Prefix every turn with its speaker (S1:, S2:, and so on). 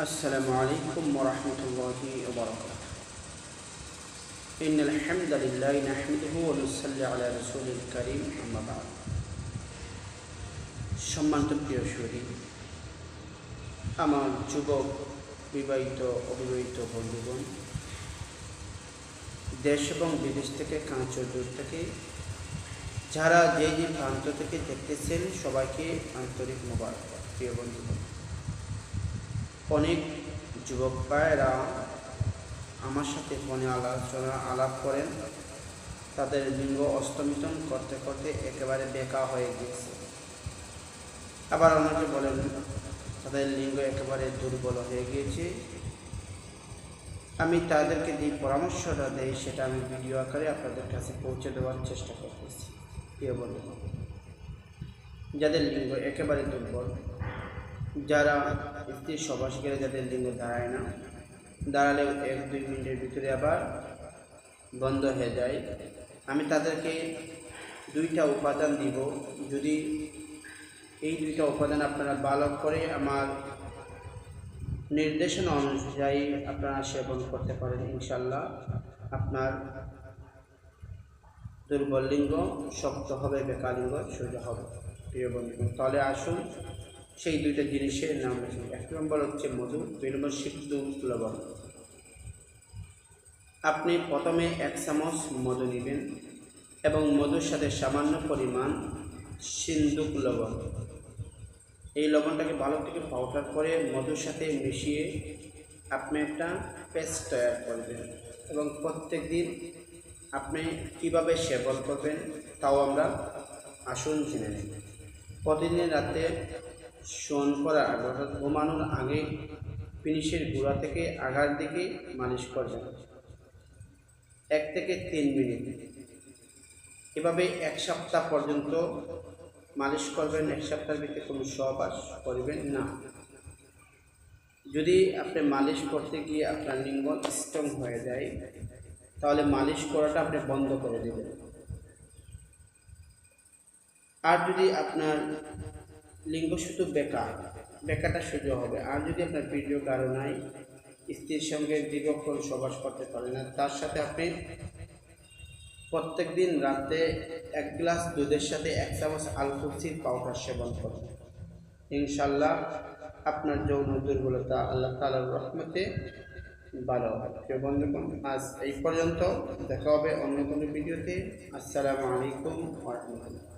S1: السلام عليكم ورحمة الله وبركاته إن الحمد لله نحمده ونصلي على رسول الكريم أما بعد সম্মানিত প্রিয় সুরী আমার যুবক বিবাহিত অবিবাহিত বন্ধুগণ দেশ এবং বিদেশ থেকে কাঁচর দূর থেকে যারা যে যে প্রান্ত থেকে দেখতেছেন সবাইকে আন্তরিক মোবারক প্রিয় বন্ধুগণ অনেক যুবক ভাইয়েরা আমার সাথে ফোনে আলোচনা আলাপ করেন। তাদের লিঙ্গ অস্তমিতন করতে করতে একেবারে বেকা হয়ে গিয়েছে। আবার অনেকে বলেন, তাদের লিঙ্গ একেবারে দুর্বল হয়ে গিয়েছে। আমি তাদেরকে যে পরামর্শটা দেই, সেটা আমি ভিডিও আকারে আপনাদের কাছে পৌঁছে দেওয়ার চেষ্টা করতেছি। প্রিয় বন্ধু যাদের লিঙ্গ একেবারে দুর্বল যারা স্ত্রীর সবাস গেলে যাদের লিঙ্গ দাঁড়ায় না, দাঁড়ালেও এক দুই মিনিটের ভিতরে আবার বন্ধ হয়ে যায়। আমি তাদেরকে দুইটা উপাদান দিব। যদি এই দুইটা উপাদান আপনারা ভালো করে আমার নির্দেশনা অনুযায়ী আপনারা সেবন করতে পারেন ইনশাল্লাহ আপনার দুর্বল লিঙ্গ শক্ত হবে বেকালিঙ্গ সোজা হবে। প্রিয় বন্ধু তাহলে আসুন সেই দুইটা জিনিসের নাম হচ্ছে এক নম্বর হচ্ছে মধু, দুই নম্বর সিদ্ধ লবণ। আপনি প্রথমে এক চামচ মধু নেবেন এবং মধুর সাথে সামান্য পরিমাণ সিন্দুক লবণ। এই লবণটাকে ভালো থেকে পাউডার করে মধুর সাথে মিশিয়ে আপনি একটা পেস্ট তৈরি করবেন এবং প্রত্যেক দিন আপনি কীভাবে সেবন করবেন তাও আমরা আসুন জেনে নিই প্রতিদিন রাতে শোন করার অর্থাৎ ঘুমানোর আগে ফিনিশের গুঁড়া থেকে আগার দিকে মালিশ করবেন এক থেকে তিন মিনিট। এভাবে এক সপ্তাহ পর্যন্ত মালিশ করবেন, এক সপ্তাহের ভিতরে কোনো সহবাস করবেন না। যদি আপনি মালিশ করতে গিয়ে আপনার লিঙ্গ স্ট্রং হয়ে যায়, তাহলে মালিশ করাটা আপনি বন্ধ করে দেবেন। আর যদি আপনার লিঙ্গ শুধু বেকা। বেকাটা সোজা হবে। আর যদি আপনার ভিডিও কারও নাই, স্ত্রীর সঙ্গে দীর্ঘক্ষণ সবাস করতে পারে না, তার সাথে আপনি প্রত্যেক দিন রাতে এক গ্লাস দুধের সাথে এক চামচ আলকুসির পাউডার সেবন করুন। ইনশাল্লাহ আপনার যৌন দুর্বলতা আল্লাহ তালার রহমতে ভালো কেউ বন্ধুগণ, আজ এই পর্যন্ত। দেখা হবে অন্য কোনো ভিডিওতে। আসসালামু আলাইকুম রহমতুল্লাহ।